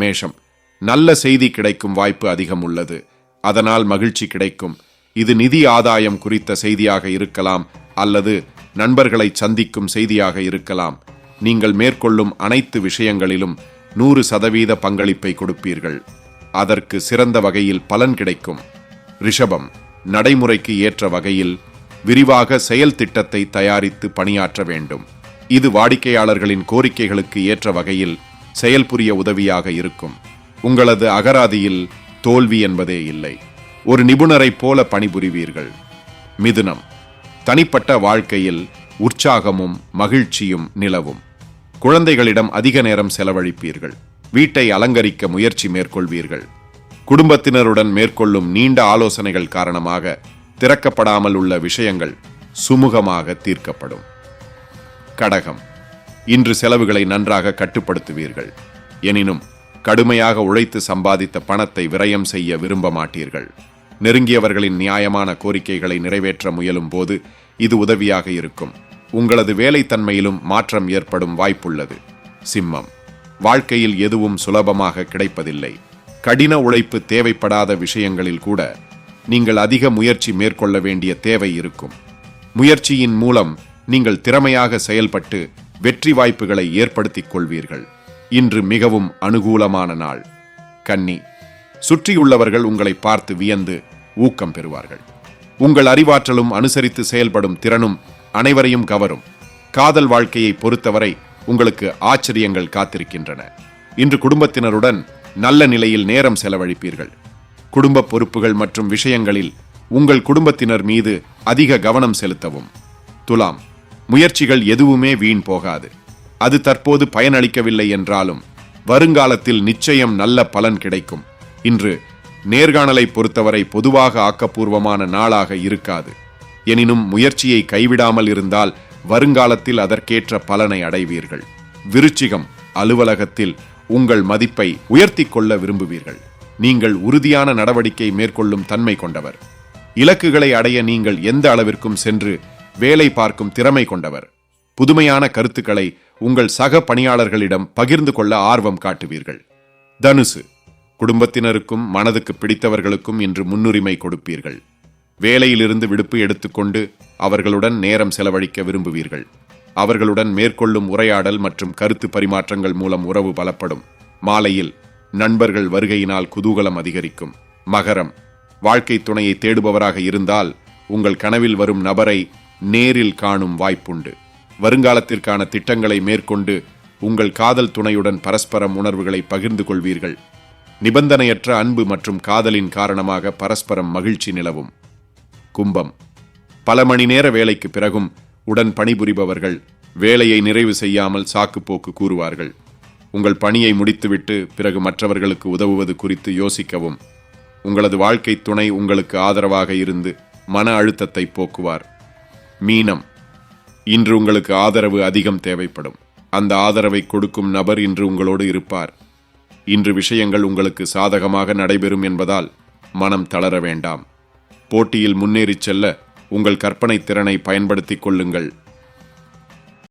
மேஷம். நல்ல செய்தி கிடைக்கும் வாய்ப்பு அதிகம் உள்ளது. அதனால் மகிழ்ச்சி கிடைக்கும். இது நிதி ஆதாயம் குறித்த செய்தியாக இருக்கலாம் அல்லது நண்பர்களை சந்திக்கும் செய்தியாக இருக்கலாம். நீங்கள் மேற்கொள்ளும் அனைத்து விஷயங்களிலும் நூறு சதவீத பங்களிப்பை கொடுப்பீர்கள். அதற்கு சிறந்த வகையில் பலன் கிடைக்கும். ரிஷபம் நடைமுறைக்கு ஏற்ற வகையில் விரிவாக செயல் திட்டத்தை தயாரித்து பணியாற்ற வேண்டும். இது வாடிக்கையாளர்களின் கோரிக்கைகளுக்கு ஏற்ற வகையில் செயல்புரிய உதவியாக இருக்கும். உங்களது அகராதியில் தோல்வி என்பதே இல்லை. ஒரு நிபுணரைப் போல பணிபுரிவீர்கள். மிதுனம். தனிப்பட்ட வாழ்க்கையில் உற்சாகமும் மகிழ்ச்சியும் நிலவும். குழந்தைகளிடம் அதிக நேரம் செலவழிப்பீர்கள். வீட்டை அலங்கரிக்க முயற்சி மேற்கொள்வீர்கள். குடும்பத்தினருடன் மேற்கொள்ளும் நீண்ட ஆலோசனைகள் காரணமாக திறக்கப்படாமல் உள்ள விஷயங்கள் சுமூகமாக தீர்க்கப்படும். கடகம். இன்று செலவுகளை நன்றாக கட்டுப்படுத்துவீர்கள். எனினும் கடுமையாக உழைத்து சம்பாதித்த பணத்தை விரயம் செய்ய விரும்ப மாட்டீர்கள். நெருங்கியவர்களின் நியாயமான கோரிக்கைகளை நிறைவேற்ற முயலும் போது இது உதவியாக இருக்கும். உங்களது வேலைத்தன்மையிலும் மாற்றம் ஏற்படும் வாய்ப்புள்ளது. சிம்மம். வாழ்க்கையில் எதுவும் சுலபமாக கிடைப்பதில்லை. கடின உழைப்பு தேவைப்படாத விஷயங்களில் கூட நீங்கள் அதிக முயற்சி மேற்கொள்ள வேண்டிய தேவை இருக்கும். முயற்சியின் மூலம் நீங்கள் திறமையாக செயல்பட்டு வெற்றி வாய்ப்புகளை ஏற்படுத்திக் கொள்வீர்கள் இன்று மிகவும் அனுகூலமான நாள். கன்னி சுற்றியுள்ளவர்கள் உங்களை பார்த்து வியந்து ஊக்கம் பெறுவார்கள். உங்கள் அறிவாற்றலும் அனுசரித்து செயல்படும் திறனும் அனைவரையும் கவரும். காதல் வாழ்க்கையை பொறுத்தவரை உங்களுக்கு ஆச்சரியங்கள் காத்திருக்கின்றன. இன்று குடும்பத்தினருடன் நல்ல நிலையில் நேரம் செலவழிப்பீர்கள். குடும்ப பொறுப்புகள் மற்றும் விஷயங்களில் உங்கள் குடும்பத்தினர் மீது அதிக கவனம் செலுத்தவும். துலாம் முயற்சிகள் எதுவுமே வீண் போகாது. அது தற்போது பயனளிக்கவில்லை என்றாலும் வருங்காலத்தில் நிச்சயம் நல்ல பலன் கிடைக்கும். இன்று நேர்காணலை பொறுத்தவரை பொதுவாக ஆக்கப்பூர்வமான நாளாக இருக்காது. எனினும் முயற்சியை கைவிடாமல் இருந்தால் வருங்காலத்தில் அதற்கேற்ற பலனை அடைவீர்கள். விருச்சிகம் அலுவலகத்தில் உங்கள் மதிப்பை உயர்த்தி கொள்ள விரும்புவீர்கள். நீங்கள் உறுதியான நடவடிக்கை மேற்கொள்ளும் தன்மை கொண்டவர். இலக்குகளை அடைய நீங்கள் எந்த அளவிற்கும் சென்று வேலை பார்க்கும் திறமை கொண்டவர். புதுமையான கருத்துக்களை உங்கள் சக பணியாளர்களிடம் பகிர்ந்து கொள்ள ஆர்வம் காட்டுவீர்கள். தனுசு குடும்பத்தினருக்கும் மனதுக்கு பிடித்தவர்களுக்கும் இன்று முன்னுரிமை கொடுப்பீர்கள். வேலையிலிருந்து விடுப்பு எடுத்துக்கொண்டு அவர்களுடன் நேரம் செலவழிக்க விரும்புவீர்கள். அவர்களுடன் மேற்கொள்ளும் உரையாடல் மற்றும் கருத்து பரிமாற்றங்கள் மூலம் உறவு பலப்படும். மாலையில் நண்பர்கள் வருகையினால் குதூகலம் அதிகரிக்கும். மகரம் வாழ்க்கை துணையை தேடுபவராக இருந்தால் உங்கள் கனவில் வரும் நபரை நேரில் காணும் வாய்ப்புண்டு. வருங்காலத்திற்கான திட்டங்களை மேற்கொண்டு உங்கள் காதல் துணையுடன் பரஸ்பரம் உணர்வுகளை பகிர்ந்து கொள்வீர்கள். நிபந்தனையற்ற அன்பு மற்றும் காதலின் காரணமாக பரஸ்பரம் மகிழ்ச்சி நிலவும். கும்பம். பல மணி நேர வேலைக்கு பிறகும் உடன் பணிபுரிபவர்கள் வேலையை நிறைவு செய்யாமல் சாக்குப்போக்கு கூறுவார்கள். உங்கள் பணியை முடித்துவிட்டு பிறகு மற்றவர்களுக்கு உதவுவது குறித்து யோசிக்கவும். உங்களது வாழ்க்கை துணை உங்களுக்கு ஆதரவாக இருந்து மன அழுத்தத்தை போக்குவார். மீனம். இன்று உங்களுக்கு ஆதரவு அதிகம் தேவைப்படும். அந்த ஆதரவை கொடுக்கும் நபர் இன்று உங்களோடு இருப்பார். இன்று விஷயங்கள் உங்களுக்கு சாதகமாக நடைபெறும் என்பதால் மனம் தளர வேண்டாம். போட்டியில் முன்னேறிச் செல்ல உங்கள் கற்பனை திறனை பயன்படுத்திக் கொள்ளுங்கள்.